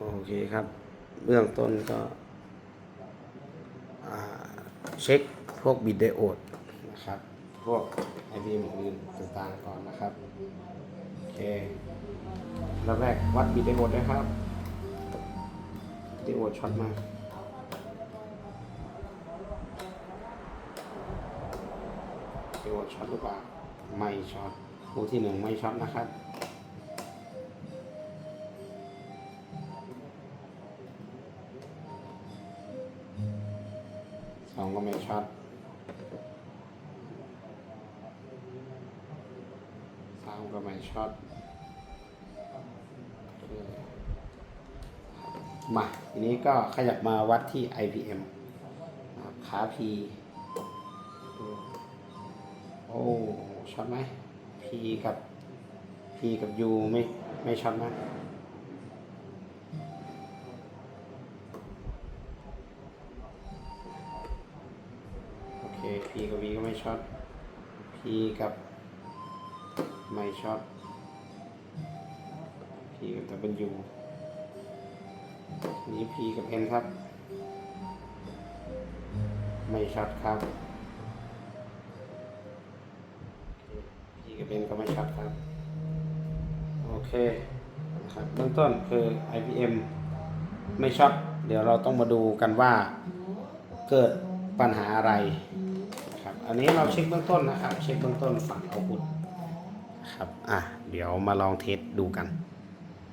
โอเคครับ เบื้องต้นก็เช็คพวกบิดไดโอดนะครับ พวก IBM อื่นต่างๆก่อนนะครับ โอเคแล้วแรกวัดบิดไดโอดด้วยครับไดโอดช็อตมาไดโอดช็อตหรือเปล่าไม่ช็อตคู่ที่หนึ่งไม่ช็อตนะครับ สองก็ไม่ช็อตสามก็ไม่ช็อตโอเคมาทีนี้ก็ขยับมาวัดที่ IPM ขา P โอ้ช็อตไหม P กับ P กับ U ไม่ไม่ช็อตนะ P กับ V ก็ไม่ช็อต P กับไม่ช็อต P กับ W นี้ P กับ N ครับ ไม่ช็อตครับ P กับ N ก็ไม่ช็อตครับ โอเคนะครับเบื้องต้นคือ IPM ไม่ช็อตเดี๋ยวเราต้องมาดูกันว่าเกิดปัญหาอะไร อันนี้เราเช็คเบื้องต้นนะครับ เช็คเบื้องต้นฝั่งเอาพุทครับ อะ เดี๋ยวมาลองเทสดูกัน